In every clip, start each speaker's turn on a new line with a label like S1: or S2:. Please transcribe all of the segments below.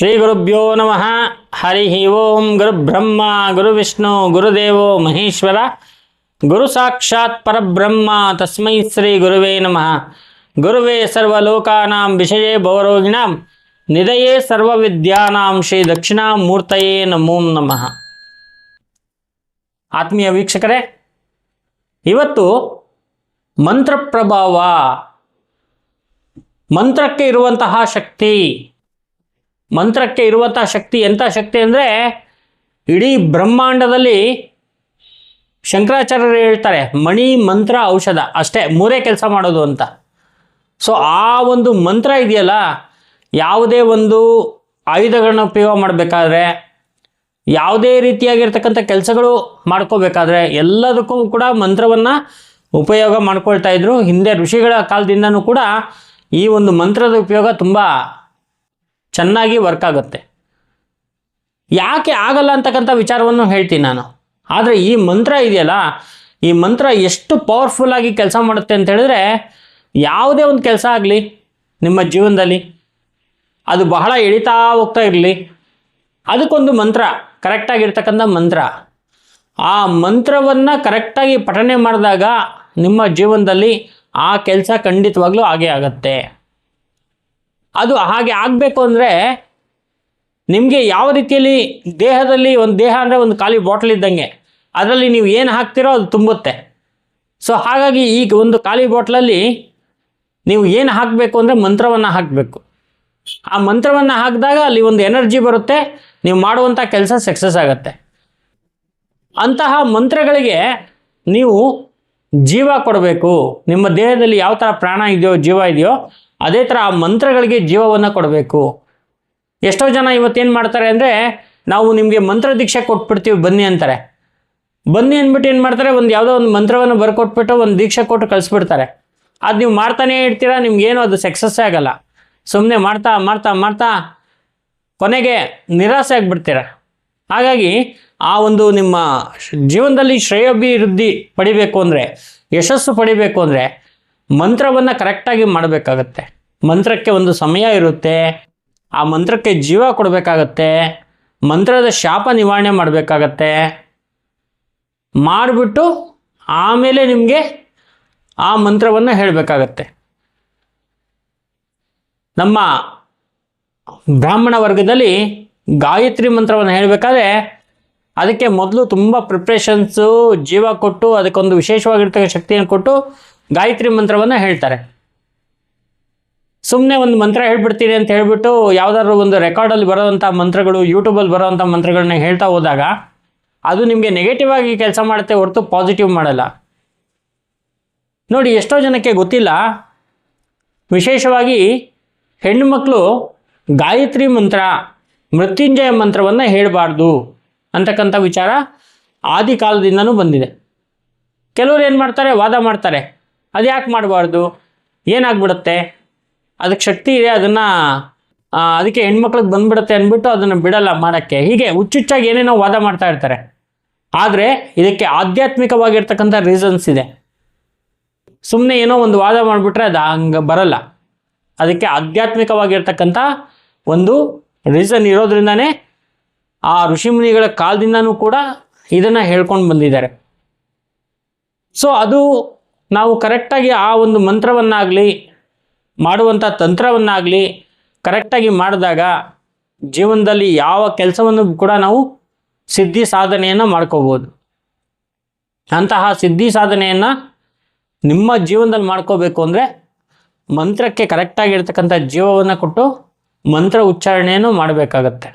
S1: ಶ್ರೀ ಗುರುಭ್ಯೋ ನಮಃ. ಹರಿ ಓಂ ಗುರುಬ್ರಹ್ಮ ಗುರುವಿಷ್ಣು ಗುರುದೇವೋ ಮಹೇಶ್ವರ. ಗುರು ಸಾಕ್ಷಾತ್ ಪರಬ್ರಹ್ಮ, ತಸ್ಮೈ ಶ್ರೀ ಗುರುವೇ ನಮಃ. ಗುರುವೇ ಸರ್ವಲೋಕಾನಾಂ ವಿಷಯೇ ಭವರೋಗಿಣಾಂ. ನಿಧಯೇ ಸರ್ವವಿದ್ಯಾನಾಂ ಶ್ರೀ ದಕ್ಷಿಣಾಮೂರ್ತಯೇ ನಮೋ ನಮಃ. ಆತ್ಮೀಯ ವೀಕ್ಷಕರೇ, ಇವತ್ತು ಮಂತ್ರ ಪ್ರಭಾವ ಮಂತ್ರಕ್ಕೆ ಇರುವಂತಹ ಶಕ್ತಿ ಮಂತ್ರಕ್ಕೆ ಇರುವಂಥ ಶಕ್ತಿ ಎಂಥ ಶಕ್ತಿ ಅಂದರೆ ಇಡೀ ಬ್ರಹ್ಮಾಂಡದಲ್ಲಿ ಶಂಕರಾಚಾರ್ಯರು ಹೇಳ್ತಾರೆ, ಮಣಿ, ಮಂತ್ರ, ಔಷಧ, ಅಷ್ಟೇ, ಮೂರೇ ಕೆಲಸ ಮಾಡೋದು ಅಂತ. ಸೊ ಆ ಒಂದು ಮಂತ್ರ ಇದೆಯಲ್ಲ, ಯಾವುದೇ ಒಂದು ಆಯುಧಗಳನ್ನ ಉಪಯೋಗ ಮಾಡಬೇಕಾದ್ರೆ, ಯಾವುದೇ ರೀತಿಯಾಗಿರ್ತಕ್ಕಂಥ ಕೆಲಸಗಳು ಮಾಡ್ಕೋಬೇಕಾದ್ರೆ ಎಲ್ಲದಕ್ಕೂ ಕೂಡ ಮಂತ್ರವನ್ನು ಉಪಯೋಗ ಮಾಡ್ಕೊಳ್ತಾ ಇದ್ರು. ಹಿಂದೆ ಋಷಿಗಳ ಕಾಲದಿಂದನೂ ಕೂಡ ಈ ಒಂದು ಮಂತ್ರದ ಉಪಯೋಗ ತುಂಬ ಚೆನ್ನಾಗಿ ವರ್ಕ್ ಆಗುತ್ತೆ. ಯಾಕೆ ಆಗಲ್ಲ ಅಂತಕ್ಕಂಥ ವಿಚಾರವನ್ನು ಹೇಳ್ತೀನಿ ನಾನು. ಆದರೆ ಈ ಮಂತ್ರ ಇದೆಯಲ್ಲ, ಈ ಮಂತ್ರ ಎಷ್ಟು ಪವರ್ಫುಲ್ ಆಗಿ ಕೆಲಸ ಮಾಡುತ್ತೆ ಅಂತ ಹೇಳಿದ್ರೆ, ಯಾವುದೇ ಒಂದು ಕೆಲಸ ಆಗಲಿ, ನಿಮ್ಮ ಜೀವನದಲ್ಲಿ, ಅದು ಬಹಳ ಎಳಿತಾ ಹೋಗ್ತಾ ಇರಲಿ. ಅದಕ್ಕೊಂದು ಮಂತ್ರ ಕರೆಕ್ಟಾಗಿರ್ತಕ್ಕಂಥ ಮಂತ್ರ. ಆ ಮಂತ್ರವನ್ನು ಕರೆಕ್ಟಾಗಿ ಪಠನೆ ಮಾಡಿದಾಗ ನಿಮ್ಮ ಜೀವನದಲ್ಲಿ ಆ ಕೆಲಸ ಖಂಡಿತವಾಗ್ಲೂ ಹಾಗೆ ಆಗತ್ತೆ. ಅದು ಹಾಗೆ ಆಗಬೇಕು ಅಂದರೆ ನಿಮಗೆ ಯಾವ ರೀತಿಯಲ್ಲಿ ದೇಹದಲ್ಲಿ ಒಂದು ದೇಹ ಅಂದರೆ ಒಂದು ಖಾಲಿ ಬಾಟ್ಲ್ ಇದ್ದಂಗೆ, ಅದರಲ್ಲಿ ನೀವು ಏನು ಹಾಕ್ತಿರೋ ಅದು ತುಂಬುತ್ತೆ. ಸೊ ಹಾಗಾಗಿ ಈಗ ಒಂದು ಖಾಲಿ ಬಾಟ್ಲಲ್ಲಿ ನೀವು ಏನು ಹಾಕಬೇಕು ಅಂದರೆ ಮಂತ್ರವನ್ನು ಹಾಕಬೇಕು. ಆ ಮಂತ್ರವನ್ನು ಹಾಕಿದಾಗ ಅಲ್ಲಿ ಒಂದು ಎನರ್ಜಿ ಬರುತ್ತೆ, ನೀವು ಮಾಡುವಂಥ ಕೆಲಸ ಸಕ್ಸಸ್ ಆಗುತ್ತೆ. ಅಂತಹ ಮಂತ್ರಗಳಿಗೆ ನೀವು ಜೀವ ಕೊಡಬೇಕು. ನಿಮ್ಮ ದೇಹದಲ್ಲಿ ಯಾವ ಥರ ಪ್ರಾಣ ಇದೆಯೋ, ಜೀವ ಇದೆಯೋ ಅದೇ ಥರ ಆ ಮಂತ್ರಗಳಿಗೆ ಜೀವವನ್ನು ಕೊಡಬೇಕು. ಎಷ್ಟೋ ಜನ ಇವತ್ತೇನು ಮಾಡ್ತಾರೆ ಅಂದರೆ, ನಾವು ನಿಮಗೆ ಮಂತ್ರ ದೀಕ್ಷೆ ಕೊಟ್ಬಿಡ್ತೀವಿ, ಬನ್ನಿ ಅಂತಾರೆ. ಬನ್ನಿ ಅಂದ್ಬಿಟ್ಟು ಏನು ಮಾಡ್ತಾರೆ, ಒಂದು ಯಾವುದೋ ಒಂದು ಮಂತ್ರವನ್ನು ಬರ್ಕೊಟ್ಬಿಟ್ಟು ಒಂದು ದೀಕ್ಷೆ ಕೊಟ್ಟು ಕಳಿಸ್ಬಿಡ್ತಾರೆ. ಅದು ನೀವು ಮಾಡ್ತಾನೇ ಇರ್ತೀರಾ, ನಿಮ್ಗೇನು ಅದು ಸಕ್ಸಸ್ಸೇ ಆಗಲ್ಲ. ಸುಮ್ಮನೆ ಮಾಡ್ತಾ ಮಾಡ್ತಾ ಮಾಡ್ತಾ ಕೊನೆಗೆ ನಿರಾಸೆ ಆಗಿಬಿಡ್ತೀರ. ಹಾಗಾಗಿ ಆ ಒಂದು ನಿಮ್ಮ ಜೀವನದಲ್ಲಿ ಶ್ರೇಯೋಭಿವೃದ್ಧಿ ಪಡಿಬೇಕು ಅಂದರೆ, ಯಶಸ್ಸು ಪಡಿಬೇಕು ಅಂದರೆ ಮಂತ್ರವನ್ನು ಕರೆಕ್ಟಾಗಿ ಮಾಡಬೇಕಾಗತ್ತೆ. ಮಂತ್ರಕ್ಕೆ ಒಂದು ಸಮಯ ಇರುತ್ತೆ. ಆ ಮಂತ್ರಕ್ಕೆ ಜೀವ ಕೊಡಬೇಕಾಗತ್ತೆ. ಮಂತ್ರದ ಶಾಪ ನಿವಾರಣೆ ಮಾಡಬೇಕಾಗತ್ತೆ. ಮಾಡಿಬಿಟ್ಟು ಆಮೇಲೆ ನಿಮಗೆ ಆ ಮಂತ್ರವನ್ನು ಹೇಳಬೇಕಾಗತ್ತೆ. ನಮ್ಮ ಬ್ರಾಹ್ಮಣ ವರ್ಗದಲ್ಲಿ ಗಾಯತ್ರಿ ಮಂತ್ರವನ್ನು ಹೇಳಬೇಕಾದ್ರೆ ಅದಕ್ಕೆ ಮೊದಲು ತುಂಬ ಪ್ರಿಪ್ರೇಷನ್ಸು ಜೀವ ಕೊಟ್ಟು, ಅದಕ್ಕೊಂದು ವಿಶೇಷವಾಗಿರ್ತಕ್ಕ ಶಕ್ತಿಯನ್ನು ಕೊಟ್ಟು ಗಾಯತ್ರಿ ಮಂತ್ರವನ್ನು ಹೇಳ್ತಾರೆ. ಸುಮ್ಮನೆ ಒಂದು ಮಂತ್ರ ಹೇಳ್ಬಿಡ್ತೀರಿ ಅಂತ ಹೇಳ್ಬಿಟ್ಟು ಯಾವುದಾದ್ರು ಒಂದು ರೆಕಾರ್ಡಲ್ಲಿ ಬರೋವಂಥ ಮಂತ್ರಗಳು ಯೂಟ್ಯೂಬಲ್ಲಿ ಬರೋವಂಥ ಮಂತ್ರಗಳನ್ನ ಹೇಳ್ತಾ ಹೋದಾಗ ಅದು ನಿಮಗೆ ನೆಗೆಟಿವ್ ಆಗಿ ಕೆಲಸ ಮಾಡುತ್ತೆ ಹೊರತು ಪಾಸಿಟಿವ್ ಮಾಡಲ್ಲ. ನೋಡಿ ಎಷ್ಟೋ ಜನಕ್ಕೆ ಗೊತ್ತಿಲ್ಲ, ವಿಶೇಷವಾಗಿ ಹೆಣ್ಣು ಮಕ್ಕಳು ಗಾಯತ್ರಿ ಮಂತ್ರ, ಮೃತ್ಯುಂಜಯ ಮಂತ್ರವನ್ನು ಹೇಳಬಾರ್ದು ಅಂತಕ್ಕಂಥ ವಿಚಾರ ಆದಿ ಕಾಲದಿಂದನೂ ಬಂದಿದೆ. ಕೆಲವರು ಏನು ಮಾಡ್ತಾರೆ, ವಾದ ಮಾಡ್ತಾರೆ. ಅದು ಯಾಕೆ ಮಾಡಬಾರ್ದು? ಏನಾಗ್ಬಿಡುತ್ತೆ? ಅದಕ್ಕೆ ಶಕ್ತಿ ಇದೆ, ಅದನ್ನು ಅದಕ್ಕೆ ಹೆಣ್ಮಕ್ಳಿಗೆ ಬಂದ್ಬಿಡುತ್ತೆ ಅಂದ್ಬಿಟ್ಟು ಅದನ್ನು ಬಿಡಲ್ಲ ಮಾಡೋಕ್ಕೆ. ಹೀಗೆ ಹುಚ್ಚುಚ್ಚಾಗಿ ಏನೇನೋ ವಾದ ಮಾಡ್ತಾ ಇರ್ತಾರೆ. ಆದರೆ ಇದಕ್ಕೆ ಆಧ್ಯಾತ್ಮಿಕವಾಗಿರ್ತಕ್ಕಂಥ ರೀಸನ್ಸ್ ಇದೆ. ಸುಮ್ಮನೆ ಏನೋ ಒಂದು ವಾದ ಮಾಡಿಬಿಟ್ರೆ ಅದು ಹಂಗೆ ಬರಲ್ಲ. ಅದಕ್ಕೆ ಆಧ್ಯಾತ್ಮಿಕವಾಗಿರ್ತಕ್ಕಂಥ ಒಂದು ರೀಸನ್ ಇರೋದ್ರಿಂದನೇ ಆ ಋಷಿಮುನಿಗಳ ಕಾಲದಿಂದನೂ ಕೂಡ ಇದನ್ನು ಹೇಳ್ಕೊಂಡು ಬಂದಿದ್ದಾರೆ. ಸೊ ಅದು ನಾವು ಕರೆಕ್ಟಾಗಿ ಆ ಒಂದು ಮಂತ್ರವನ್ನಾಗಲಿ, ಮಾಡುವಂಥ ತಂತ್ರವನ್ನಾಗಲಿ ಕರೆಕ್ಟಾಗಿ ಮಾಡಿದಾಗ ಜೀವನದಲ್ಲಿ ಯಾವ ಕೆಲಸವನ್ನು ಕೂಡ ನಾವು ಸಿದ್ಧಿ ಸಾಧನೆಯನ್ನು ಮಾಡ್ಕೋಬೋದು. ಅಂತಹ ಸಿದ್ಧಿ ಸಾಧನೆಯನ್ನು ನಿಮ್ಮ ಜೀವನದಲ್ಲಿ ಮಾಡ್ಕೋಬೇಕು ಅಂದರೆ ಮಂತ್ರಕ್ಕೆ ಕರೆಕ್ಟಾಗಿರ್ತಕ್ಕಂಥ ಜೀವವನ್ನು ಕೊಟ್ಟು ಮಂತ್ರ ಉಚ್ಚಾರಣೆಯನ್ನು ಮಾಡಬೇಕಾಗತ್ತೆ.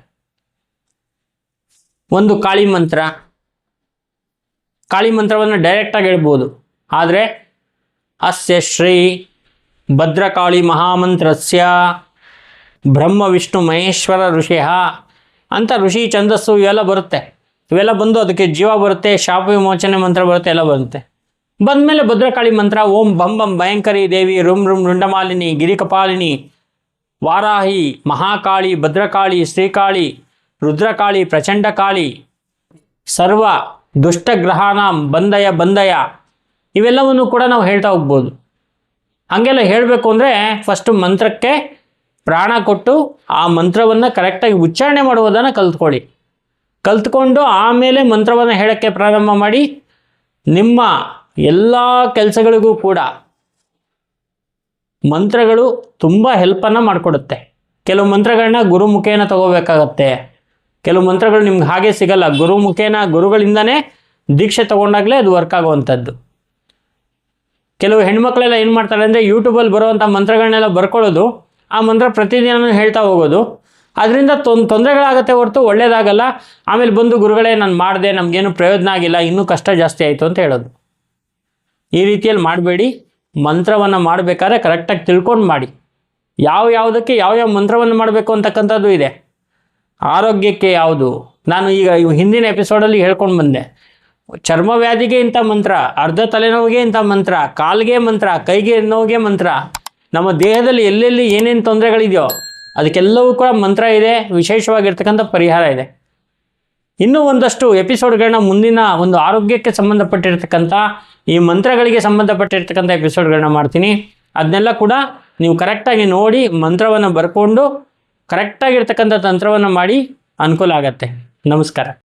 S1: ಒಂದು ಕಾಳಿ ಮಂತ್ರ. ಕಾಳಿ ಮಂತ್ರವನ್ನು ಡೈರೆಕ್ಟಾಗಿ ಹೇಳ್ಬೋದು. ಆದರೆ ಅಸ್ಯ ಶ್ರೀ ಭದ್ರಕಾಳಿ ಮಹಾಮಂತ್ರಸ್ಯ ಬ್ರಹ್ಮ ವಿಷ್ಣು ಮಹೇಶ್ವರ ಋಷಿ ಅಂತ ಋಷಿ ಛಂದಸ್ಸು ಇವೆಲ್ಲ ಬರುತ್ತೆ. ಇವೆಲ್ಲ ಬಂದು ಅದಕ್ಕೆ ಜೀವ ಬರುತ್ತೆ, ಶಾಪ ವಿಮೋಚನೆ ಮಂತ್ರ ಬರುತ್ತೆ, ಎಲ್ಲ ಬರುತ್ತೆ. ಬಂದಮೇಲೆ ಭದ್ರಕಾಳಿ ಮಂತ್ರ, ಓಂ ಬಂ ಬಂ ಭಯಂಕರಿ ದೇವಿ, ರುಂ ರುಂ ರುಂಡಮಾಲಿನಿ, ಗಿರಿಕಪಾಲಿನಿ, ವಾರಾಹಿ, ಮಹಾಕಾಳಿ, ಭದ್ರಕಾಳಿ, ಶ್ರೀಕಾಳಿ, ರುದ್ರಕಾಳಿ, ಪ್ರಚಂಡಕಾಳಿ, ಸರ್ವ ದುಷ್ಟಗ್ರಹಾನಾಂ ಬಂದಯ ಬಂದಯ ಇವೆಲ್ಲವನ್ನು ಕೂಡ ನಾವು ಹೇಳ್ತಾ ಹೋಗ್ಬೋದು. ಹಾಗೆಲ್ಲ ಹೇಳಬೇಕು ಅಂದರೆ ಫಸ್ಟು ಮಂತ್ರಕ್ಕೆ ಪ್ರಾಣ ಕೊಟ್ಟು ಆ ಮಂತ್ರವನ್ನು ಕರೆಕ್ಟಾಗಿ ಉಚ್ಚಾರಣೆ ಮಾಡುವುದನ್ನು ಕಲ್ತ್ಕೊಳ್ಳಿ. ಕಲ್ತ್ಕೊಂಡು ಆಮೇಲೆ ಮಂತ್ರವನ್ನು ಹೇಳೋಕ್ಕೆ ಪ್ರಾರಂಭ ಮಾಡಿ ನಿಮ್ಮ ಎಲ್ಲ ಕೆಲಸಗಳಿಗೂ ಕೂಡ ಮಂತ್ರಗಳು ತುಂಬ ಹೆಲ್ಪನ್ನು ಮಾಡಿಕೊಡುತ್ತೆ. ಕೆಲವು ಮಂತ್ರಗಳನ್ನ ಗುರು ಮುಖೇನ ತಗೋಬೇಕಾಗತ್ತೆ. ಕೆಲವು ಮಂತ್ರಗಳು ನಿಮ್ಗೆ ಹಾಗೆ ಸಿಗಲ್ಲ. ಗುರು ಮುಖೇನ ಗುರುಗಳಿಂದನೇ ದೀಕ್ಷೆ ತಗೊಂಡಾಗಲೇ ಅದು ವರ್ಕ್ ಆಗುವಂಥದ್ದು. ಕೆಲವು ಹೆಣ್ಮಕ್ಳೆಲ್ಲ ಏನು ಮಾಡ್ತಾರೆ ಅಂದರೆ ಯೂಟ್ಯೂಬಲ್ಲಿ ಬರುವಂಥ ಮಂತ್ರಗಳನ್ನೆಲ್ಲ ಬರ್ಕೊಳ್ಳೋದು, ಆ ಮಂತ್ರ ಪ್ರತಿದಿನ ಹೇಳ್ತಾ ಹೋಗೋದು. ಅದರಿಂದ ತೊನ್, ತೊಂದರೆಗಳಾಗತ್ತೆ ಹೊರತು ಒಳ್ಳೇದಾಗಲ್ಲ, ಆಮೇಲೆ ಬಂದು ಗುರುಗಳೇ ನಾನು ಮಾಡಿದೆ, ನಮಗೇನು ಪ್ರಯೋಜನ ಆಗಿಲ್ಲ, ಇನ್ನೂ ಕಷ್ಟ ಜಾಸ್ತಿ ಆಯಿತು ಅಂತ ಹೇಳೋದು. ಈ ರೀತಿಯಲ್ಲಿ ಮಾಡಬೇಡಿ, ಮಂತ್ರವನ್ನು ಮಾಡಬೇಕಾದ್ರೆ ಕರೆಕ್ಟಾಗಿ ತಿಳ್ಕೊಂಡು ಮಾಡಿ. ಯಾವ ಯಾವುದಕ್ಕೆ ಯಾವ ಯಾವ ಮಂತ್ರವನ್ನು ಮಾಡಬೇಕು ಅಂತಕ್ಕಂಥದ್ದು ಇದೆ. ಆರೋಗ್ಯಕ್ಕೆ ಯಾವುದು? ನಾನು ಈಗ ಹಿಂದಿನ ಎಪಿಸೋಡಲ್ಲಿ ಹೇಳ್ಕೊಂಡು ಬಂದೆ. ಚರ್ಮ ವ್ಯಾಧಿಗೆ ಇಂಥ ಮಂತ್ರ, ಅರ್ಧ ತಲೆನೋವಿಗೆ ಇಂಥ ಮಂತ್ರ, ಕಾಲಿಗೆ ಮಂತ್ರ, ಕೈಗೆ ನೋವಿಗೆ ಮಂತ್ರ, ನಮ್ಮ ದೇಹದಲ್ಲಿ ಎಲ್ಲೆಲ್ಲಿ ಏನೇನು ತೊಂದರೆಗಳಿದೆಯೋ ಅದಕ್ಕೆಲ್ಲವೂ ಕೂಡ ಮಂತ್ರ ಇದೆ, ವಿಶೇಷವಾಗಿರ್ತಕ್ಕಂಥ ಪರಿಹಾರ ಇದೆ. ಇನ್ನೂ ಒಂದಷ್ಟು ಎಪಿಸೋಡ್ಗಳನ್ನ ಮುಂದಿನ ಒಂದು ಆರೋಗ್ಯಕ್ಕೆ ಸಂಬಂಧಪಟ್ಟಿರ್ತಕ್ಕಂಥ, ಈ ಮಂತ್ರಗಳಿಗೆ ಸಂಬಂಧಪಟ್ಟಿರ್ತಕ್ಕಂಥ ಎಪಿಸೋಡ್ಗಳನ್ನ ಮಾಡ್ತೀನಿ. ಅದನ್ನೆಲ್ಲ ಕೂಡ ನೀವು ಕರೆಕ್ಟಾಗಿ ನೋಡಿ ಮಂತ್ರವನ್ನು ಬರ್ಕೊಂಡು ಕರೆಕ್ಟಾಗಿರ್ತಕ್ಕಂಥ ತಂತ್ರವನ್ನು ಮಾಡಿ ಅನುಕೂಲ ಆಗತ್ತೆ. ನಮಸ್ಕಾರ.